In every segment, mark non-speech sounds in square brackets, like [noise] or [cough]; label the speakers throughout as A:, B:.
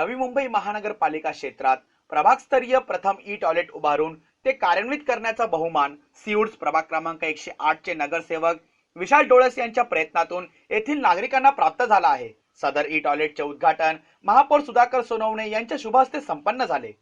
A: नवी मुंबई महानगरपालिका क्षेत्रात प्रभागस्तरीय प्रथम ई टॉयलेट उभारून ते कार्यान्वित करण्याचा बहुमान सिउड्स प्रभाग क्रमांक एकशे आठ चे नगरसेवक विशाल डोळस यांच्या प्रयत्नातून येथील नागरिकांना प्राप्त झाला आहे. सदर ई टॉयलेटचे उद्घाटन महापौर सुधाकर सोनवणे यांच्या शुभ हस्ते संपन्न झाले.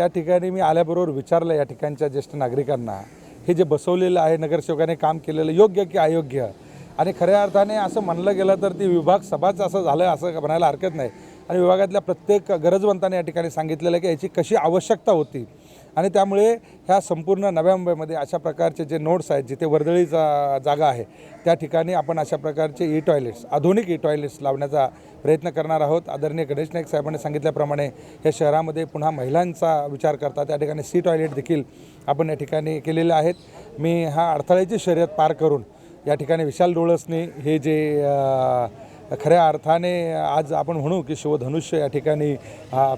B: या ठिकाणी मी आल्याबरोबर विचारलं या ठिकाणच्या ज्येष्ठ नागरिकांना हे जे बसवलेलं आहे नगरसेवकाने काम केलेलं योग्य की अयोग्य? आणि खऱ्या अर्थाने असं म्हणलं गेलं तर ती विभाग सभाच असं झालं असं म्हणायला हरकत नाही. आणि विभागातल्या प्रत्येक गरजवंताने या ठिकाणी सांगितलेलं आहे की याची कशी आवश्यकता होती? आणि त्यामुळे ह्या संपूर्ण नव्या मुंबईमध्ये अशा प्रकारचे जे नोड्स आहेत जिथे वर्दळी जा जागा आहे त्या ठिकाणी आपण अशा प्रकारचे ई टॉयलेट्स आधुनिक ई टॉयलेट्स लावण्याचा प्रयत्न करणार आहोत. आदरणीय गणेश नाईक साहेबांनी सांगितल्याप्रमाणे या शहरामध्ये पुन्हा महिलांचा विचार करता त्या ठिकाणी सी टॉयलेट देखील आपण या ठिकाणी केलेले आहेत. मी हा अडथळ्याची शर्यत पार करून या ठिकाणी विशाल डोळसने हे जे खऱ्या अर्थाने आज आपण म्हणू की शिवधनुष्य या ठिकाणी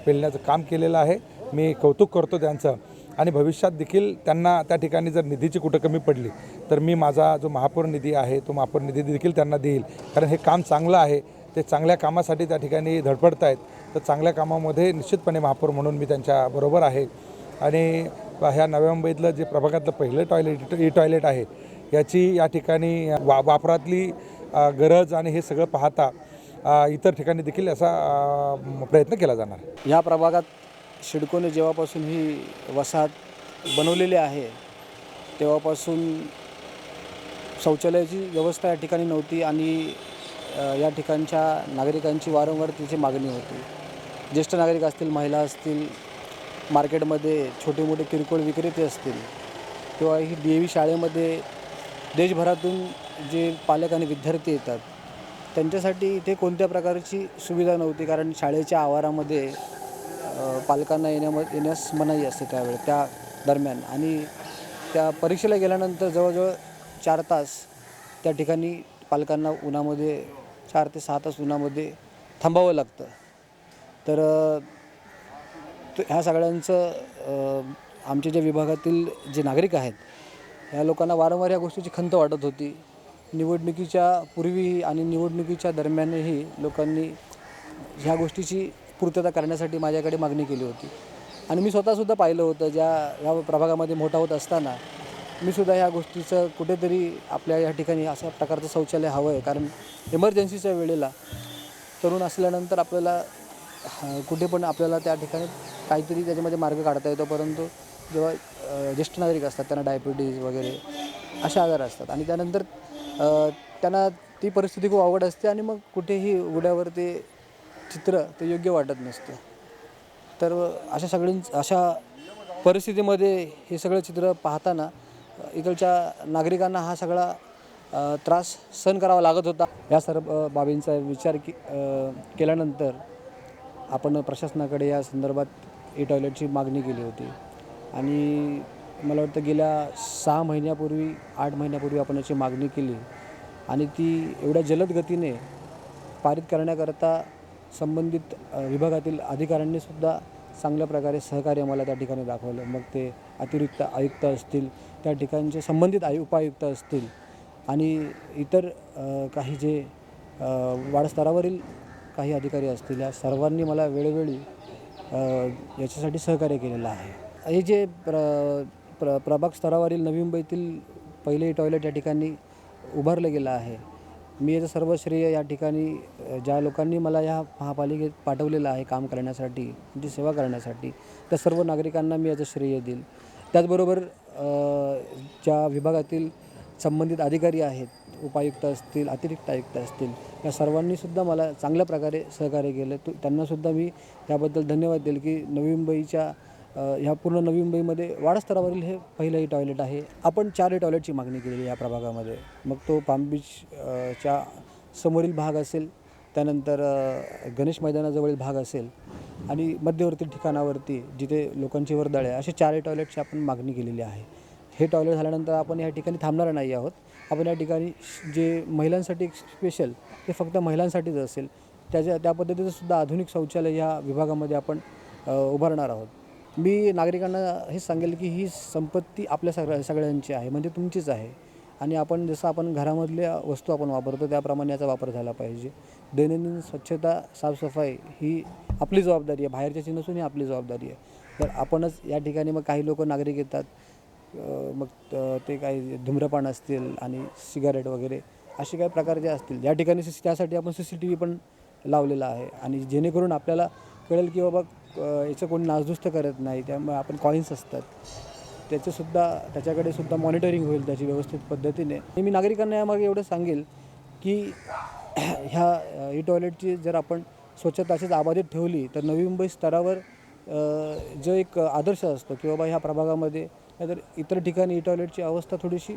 B: पेलण्याचं काम केलेलं आहे. मी कौतुक करतो त्यांचं. आणि भविष्यात देखील त्यांना त्या ठिकाणी जर निधीची कुठं कमी पडली तर मी माझा जो महापौर निधी आहे तो महापौर निधी देखील त्यांना देईल. कारण हे काम चांगलं आहे. ते चांगल्या कामासाठी त्या ठिकाणी धडपडत आहेत तर चांगल्या कामामध्ये निश्चितपणे महापौर म्हणून मी त्यांच्याबरोबर आहे. आणि ह्या नव्या मुंबईतलं जे प्रभागातलं पहिलं टॉयलेट ई टॉयलेट आहे याची या ठिकाणी वा वापरातली गरज आणि हे सगळं पाहता इतर ठिकाणी देखील असा प्रयत्न केला जाणार
C: ह्या प्रभागात शिडकोने जेव्हापासून ही वसाहत बनवलेली आहे तेव्हापासून शौचालयाची व्यवस्था या ठिकाणी नव्हती आणि या ठिकाणच्या नागरिकांची वारंवार तिची मागणी होती. ज्येष्ठ नागरिक असतील महिला असतील मार्केटमध्ये छोटे मोठे किरकोळ विक्रेते असतील किंवा ही डी ए व्ही शाळेमध्ये देशभरातून जे पालक आणि विद्यार्थी येतात त्यांच्यासाठी इथे कोणत्या प्रकारची सुविधा नव्हती कारण शाळेच्या आवारामध्ये पालकांना येण्यामध्ये येण्यास मनाई असते त्यावेळी त्या दरम्यान. आणि त्या परीक्षेला गेल्यानंतर जवळजवळ चार तास त्या ठिकाणी पालकांना उन्हामध्ये चार ते सहा तास उन्हामध्ये थांबावं लागतं. तर त- ह्या सगळ्यांचं आमच्या ज्या विभागातील जे नागरिक आहेत ह्या लोकांना वारंवार या गोष्टीची खंत वाटत होती. निवडणुकीच्या पूर्वीही आणि निवडणुकीच्या दरम्यानही लोकांनी ह्या गोष्टीची पूर्तता करण्यासाठी माझ्याकडे मागणी केली होती. आणि मी स्वतःसुद्धा पाहिलं होतं ज्या या प्रभागामध्ये मोठा होत असताना मी सुद्धा ह्या गोष्टीचं कुठेतरी आपल्या या ठिकाणी अशा प्रकारचं शौचालय हवं आहे कारण इमर्जन्सीच्या वेळेला तरुण असल्यानंतर आपल्याला कुठे पण आपल्याला त्या ठिकाणी काहीतरी त्याच्यामध्ये मार्ग काढता येतो. परंतु जेव्हा ज्येष्ठ नागरिक असतात त्यांना डायबिटीज वगैरे असे आजार असतात. आणि त्यानंतर त्यांना ती परिस्थिती खूप अवघड असते आणि मग कुठेही उघड्यावर ते चित्र ते योग्य वाटत नसतं. तर अशा सगळी अशा परिस्थितीमध्ये हे सगळं चित्र पाहताना इकडच्या नागरिकांना हा सगळा त्रास सहन करावा लागत होता. या सर्व बाबींचा विचार के केल्यानंतर आपण प्रशासनाकडे या संदर्भात ए टॉयलेटची मागणी केली होती. आणि मला वाटतं गेल्या सहा महिन्यापूर्वी आठ महिन्यापूर्वी आपण याची मागणी केली. आणि ती एवढ्या जलद गतीने पारित करण्याकरता संबंधित विभागातील अधिकाऱ्यांनी सुद्धा चांगल्या प्रकारे सहकार्य मला त्या ठिकाणी दाखवलं. मग ते अतिरिक्त आयुक्त असतील त्या ठिकाणचे संबंधित आयु उपायुक्त असतील आणि इतर काही जे वाडस्तरावरील वाढस्तरावरील काही अधिकारी असतील या सर्वांनी मला वेळोवेळी याच्यासाठी सहकार्य केलेलं आहे. हे जे प्र प्र प्रभाग स्तरावरील नवी मुंबईतील पहिले टॉयलेट या ठिकाणी उभारलं गेलं आहे मी याचं सर्व श्रेय या ठिकाणी ज्या लोकांनी मला या महापालिकेत पाठवलेलं आहे काम करण्यासाठी जी सेवा करण्यासाठी त्या सर्व नागरिकांना मी याचं श्रेय देईल. त्याचबरोबर ज्या विभागातील संबंधित अधिकारी आहेत उपायुक्त असतील अतिरिक्त आयुक्त असतील या सर्वांनीसुद्धा मला चांगल्या प्रकारे सहकार्य केलं. तो त्यांनासुद्धा मी त्याबद्दल धन्यवाद देईल की नवी मुंबईच्या ह्या पूर्ण नवी मुंबईमध्ये वाडास्तरावरील हे पहिलंही टॉयलेट आहे. आपण चारही टॉयलेटची मागणी केलेली या प्रभागामध्ये. मग तो पाम बीच च्या समोरील भाग असेल त्यानंतर गणेश मैदानाजवळील भाग असेल आणि मध्यवर्ती ठिकाणावरती जिथे लोकांची वर्दळ आहे असे चारही टॉयलेटची आपण मागणी केलेली आहे. हे टॉयलेट झाल्यानंतर आपण या ठिकाणी थांबणार नाही आहोत. आपण या ठिकाणी जे महिलांसाठी स्पेशल ते फक्त महिलांसाठीच असेल त्याच्या त्या पद्धतीचं सुद्धा आधुनिक शौचालय या विभागामध्ये आपण उभारणार आहोत. मी नागरिकांना हेच सांगेल की ही संपत्ती आपल्या सगळ्या सगळ्यांची आहे म्हणजे तुमचीच आहे. आणि आपण जसं आपण घरामधल्या वस्तू आपण वापरतो त्याप्रमाणे याचा वापर झाला पाहिजे. दैनंदिन स्वच्छता साफसफाई ही आपली जबाबदारी आहे. बाहेरच्याची नसून ही आपली जबाबदारी आहे. तर आपणच या ठिकाणी मग काही लोक नागरिक येतात मग ते काही धूम्रपान असतील आणि सिगारेट वगैरे असे काही प्रकार जे असतील या ठिकाणी त्यासाठी आपण सी सी टी व्ही पण लावलेला आहे. आणि जेणेकरून आपल्याला कळेल की बाबा याचं कोणी नासधुस्त करत नाही. त्यामुळे आपण कॉईन्स असतात. त्याचंसुद्धा त्याच्याकडे सुद्धा मॉनिटरिंग होईल त्याची व्यवस्थित पद्धतीने. मी नागरिकांना यामागे एवढं सांगेल की [clears throat] ह्या ई टॉयलेटची जर आपण स्वच्छता अशीच ठेवली तर नवी मुंबई स्तरावर जो एक आदर्श असतो की बाबा ह्या प्रभागामध्ये नाहीतर इतर ठिकाणी ई टॉयलेटची अवस्था थोडीशी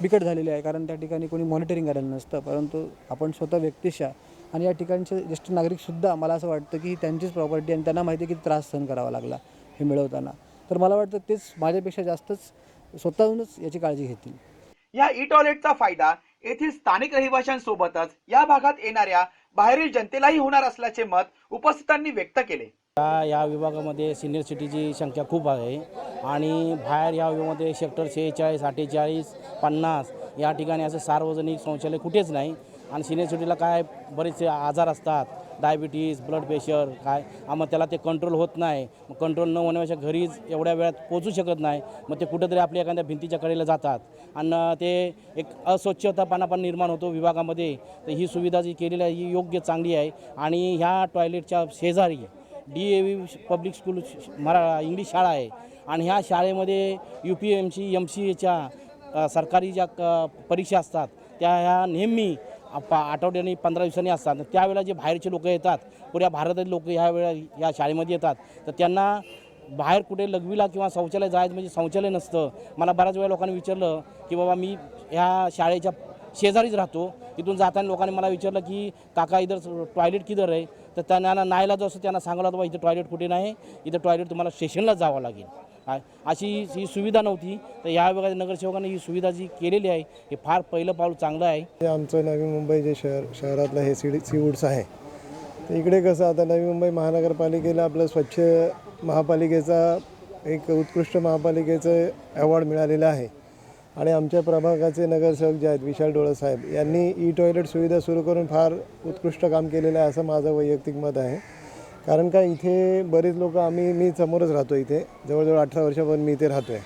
C: बिकट झालेली आहे. कारण त्या ठिकाणी कोणी मॉनिटरिंग करायला नसतं. परंतु आपण स्वतः व्यक्तिशा आणि या ठिकाणचे ज्येष्ठ नागरिकसुद्धा मला असं वाटतं की ही त्यांचीच प्रॉपर्टी आणि त्यांना माहिती आहे किती त्रास सहन करावा लागला हे मिळवताना. तर मला वाटतं तेच माझ्यापेक्षा जास्तच स्वतःहूनच याची काळजी घेतील.
A: या ई टॉयलेटचा फायदा येथील स्थानिक रहिवाशांसोबतच या भागात येणाऱ्या बाहेरील जनतेलाही होणार असल्याचे मत उपस्थितांनी व्यक्त केले.
D: या या विभागामध्ये सिनियर सिटीची संख्या खूप आहे आणि बाहेर या विभागामध्ये सेक्टर शेहेचाळीस अठ्ठेचाळीस पन्नास या ठिकाणी असं सार्वजनिक शौचालय कुठेच नाही. आणि सिनियर सिटीला काय बरेचसे आजार असतात डायबिटीज ब्लड प्रेशर काय? मग त्याला ते कंट्रोल होत नाही. मग कंट्रोल न होण्यापेक्षा घरीच एवढ्या वेळात पोचू शकत नाही. मग ते कुठंतरी आपल्या एखाद्या भिंतीच्या कडेला जातात. आणि ते एक अस्वच्छतापणा पण निर्माण होतो विभागामध्ये. तर ही सुविधा जी केलेली आहे ही योग्य चांगली आहे. आणि ह्या टॉयलेटच्या शेजारी D A V public school मरा इंग्लिश शाळा आहे. आणि ह्या शाळेमध्ये U P M C M C एच्या सरकारी ज्या क परीक्षा असतात त्या ह्या नेहमी पा आठवड्यानी पंधरा दिवसांनी असतात. त्यावेळेला जे बाहेरचे लोक येतात पुऱ्या भारतातील लोक ह्या वेळा या शाळेमध्ये येतात तर त्यांना बाहेर कुठे लघवीला किंवा शौचालय जायचं म्हणजे शौचालय नसतं. मला बऱ्याच वेळा लोकांनी विचारलं की बाबा मी ह्या शाळेच्या शेजारीच राहतो. इथून जाताना लोकांनी मला विचारलं की काका इधर टॉयलेट किधर आहे? तर त्यांना नायला जो असं त्यांना सांगलं बाबा इथं टॉयलेट कुठे नाही. इथं टॉयलेट तुम्हाला स्टेशनला जावं लागेल. अशी ही सुविधा नव्हती. तर या विभागाच्या नगरसेवकांनी ही सुविधा जी केलेली आहे हे फार पहिलं पाऊल चांगलं आहे.
E: आमचं नवी मुंबई जे शहर शहरातलं हे सी सीवूड्स आहे. तर इकडे कसं आता नवी मुंबई महानगरपालिकेला आपलं स्वच्छ महापालिकेचा एक उत्कृष्ट महापालिकेचं अवॉर्ड मिळालेला आहे. आणि आमच्या प्रभागाचे नगरसेवक जे आहेत विशाल डोळे साहेब यांनी ई टॉयलेट सुविधा सुरू करून फार उत्कृष्ट काम केलेलं आहे असं माझं वैयक्तिक मत आहे. कारण का इथे बरेच लोक आम्ही मी समोरच राहतो इथे. जवळजवळ अठरा वर्षापर्यंत मी इथे राहतो आहे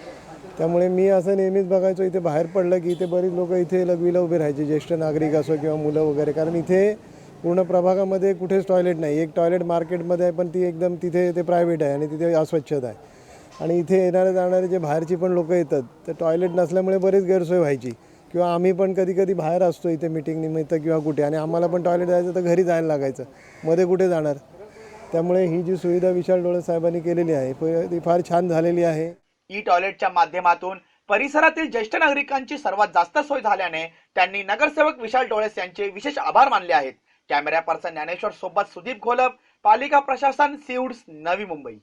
E: त्यामुळे मी असं नेहमीच बघायचो इथे बाहेर पडलं की इथे बरीच लोक इथे लघवीला उभे राहायचे. ज्येष्ठ नागरिक असो किंवा मुलं वगैरे. कारण इथे पूर्ण प्रभागामध्ये कुठेच टॉयलेट नाही. एक टॉयलेट मार्केटमध्ये आहे पण ती एकदम तिथे ते प्रायव्हेट आहे आणि तिथे अस्वच्छता आहे. आणि इथे येणारे जाणारे जे बाहेरची पण लोक येतात तर टॉयलेट नसल्यामुळे बरीच गैरसोय व्हायची. किंवा आम्ही पण कधी कधी बाहेर असतो इथे मिटिंग निमित्त किंवा कुठे. आणि आम्हाला पण टॉयलेट जायचं तर घरी जायला लागायचं. मध्ये कुठे जाणार? त्यामुळे ही जी सुविधा विशाल डोळे साहेबांनी केलेली आहे ती फार छान झालेली आहे.
A: ई टॉयलेटच्या माध्यमातून परिसरातील ज्येष्ठ नागरिकांची सर्वात जास्त सोय झाल्याने त्यांनी नगरसेवक विशाल डोळेस यांचे विशेष आभार मानले आहेत. कॅमेरा पर्सन ज्ञानेश्वर सोबत सुदीप घोलप पालिका प्रशासन सिवड्स नवी मुंबई.